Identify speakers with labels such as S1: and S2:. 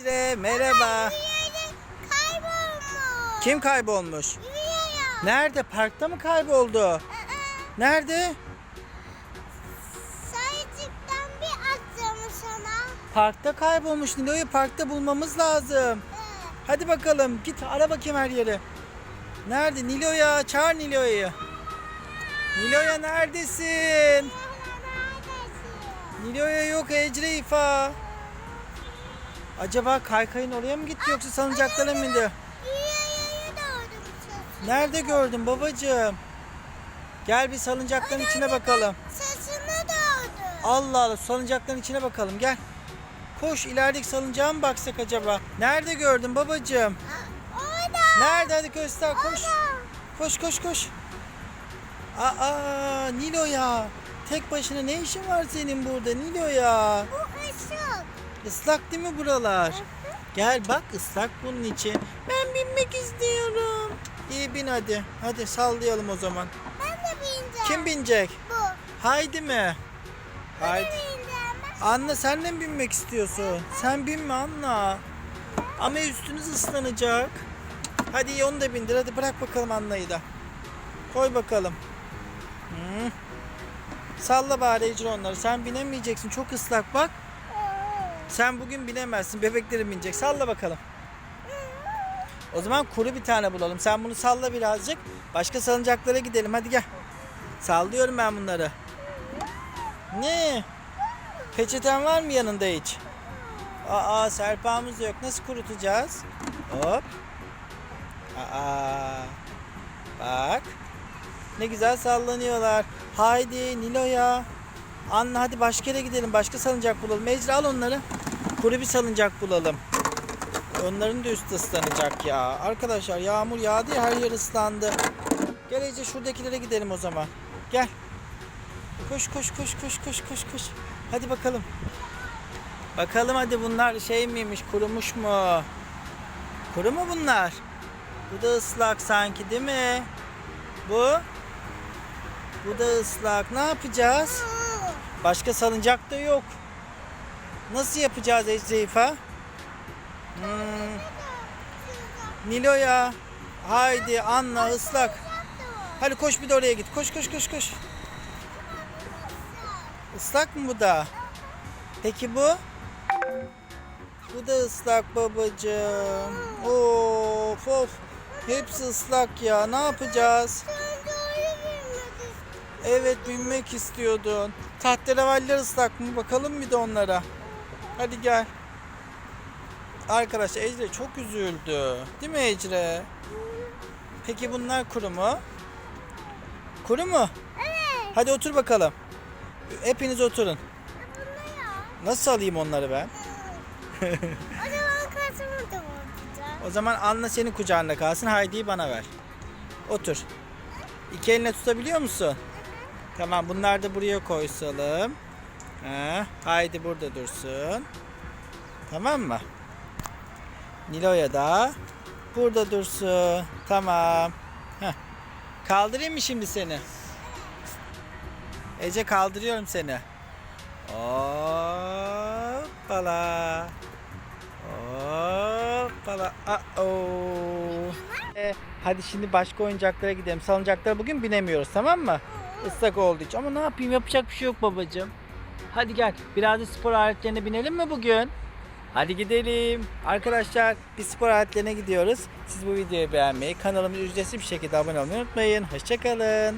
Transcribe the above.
S1: Ece, merhaba.
S2: Kaybolmuş.
S1: Kim kaybolmuş?
S2: Yürüyor.
S1: Nerede? Parkta mı kayboldu? Nerede?
S2: Sayıcıktan bir atacağım sana.
S1: Parkta kaybolmuş. Nilo'yu parkta bulmamız lazım.
S2: Ee,
S1: Hadi bakalım git ara bakayım her yere. Nerede? Nilo'ya çağır Nilo'yu. Nilo'ya neredesin?
S2: neredesin?
S1: Nilo'ya yok Ecre İfa. Acaba kaykayın oraya mı gitti yoksa salıncaklara mı indi? Nerede gördün babacığım? Gel bir salıncakların içine bakalım.
S2: Sesimi doğdu.
S1: Allah Allah salıncakların içine bakalım gel. Koş ilerideki salıncağa mı baksak acaba? Nerede gördün babacığım?
S2: Orada.
S1: Nerede hadi göster koş. Koş koş koş. Aa Nilo ya. Tek başına ne işin var senin burada Nilo ya?
S2: Bu.
S1: Islak değil mi buralar? Gel bak ıslak bunun için. Ben binmek istiyorum. İyi bin hadi. Hadi sallayalım o zaman.
S2: Ben de bineceğim.
S1: Kim binecek?
S2: Bu.
S1: Haydi mi? Haydi. Anna sen de mi binmek istiyorsun? Sen binme Anna. Ama üstünüz ıslanacak. Hadi iyi, onu da bindir. Hadi bırak bakalım Anna'yı da. Koy bakalım. Hı. Salla bari Ecre onları. Sen binemeyeceksin. Çok ıslak bak. Sen bugün binemezsin. Bebeklerin binecek. Salla bakalım. O zaman kuru bir tane bulalım. Sen bunu salla birazcık. Başka salıncaklara gidelim. Hadi gel. Sallıyorum ben bunları. Ne? Peçeten var mı yanında hiç? Aa serpağımız yok. Nasıl kurutacağız? Hop. Aa. Bak. Ne güzel sallanıyorlar. Haydi Nilo'ya. Anne hadi başka yere gidelim. Başka salıncak bulalım. Ecra al onları. Kuru bir salıncak bulalım. Onların da üstü ıslanacak ya. Arkadaşlar yağmur yağdı ya her yer ıslandı. Gel Ece şuradakilere gidelim o zaman. Gel. Koş koş koş koş koş koş koş. Hadi bakalım. Bakalım hadi bunlar şey miymiş kurumuş mu? Kuru mu bunlar? Bu da ıslak sanki değil mi? Bu? Bu da ıslak. Ne yapacağız? Başka salıncak da yok. Nasıl yapacağız Ecreifa? Hmm. Nilo'ya. Haydi Anna ıslak. Hadi koş bir de oraya git. Koş koş koş koş. Islak mı bu da? Peki bu? Bu da ıslak babacığım. Of of. Hepsi ıslak ya. Ne yapacağız? Evet binmek istiyordun. Tahterevaller ıslak mı? Bakalım bir de onlara. Hadi gel. Arkadaşlar Ecre çok üzüldü. Değil mi Ecre? Peki bunlar kuru mu? Kuru mu?
S2: Evet.
S1: Hadi otur bakalım. Hepiniz oturun. Nasıl alayım onları ben?
S2: O zaman kasımı da.
S1: O zaman Anna senin kucağında kalsın. Haydi'yi bana ver. Otur. İki eline tutabiliyor musun? Tamam bunlar da buraya koysalım. Ha, Haydi burada dursun. Tamam mı? Nilo'ya da burada dursun. Tamam. Heh. Kaldırayım mı şimdi seni? Ece kaldırıyorum seni. Hoppala. Hoppala. Uh-oh. E, hadi şimdi başka oyuncaklara gidelim. Salıncaklara bugün binemiyoruz tamam mı? Islak olduğu için. Ama ne yapayım yapacak bir şey yok babacığım. Hadi gel biraz da spor aletlerine binelim mi bugün? Hadi gidelim. Arkadaşlar biz spor aletlerine gidiyoruz. Siz bu videoyu beğenmeyi, kanalımıza ücretsiz bir şekilde abone olmayı unutmayın. Hoşçakalın.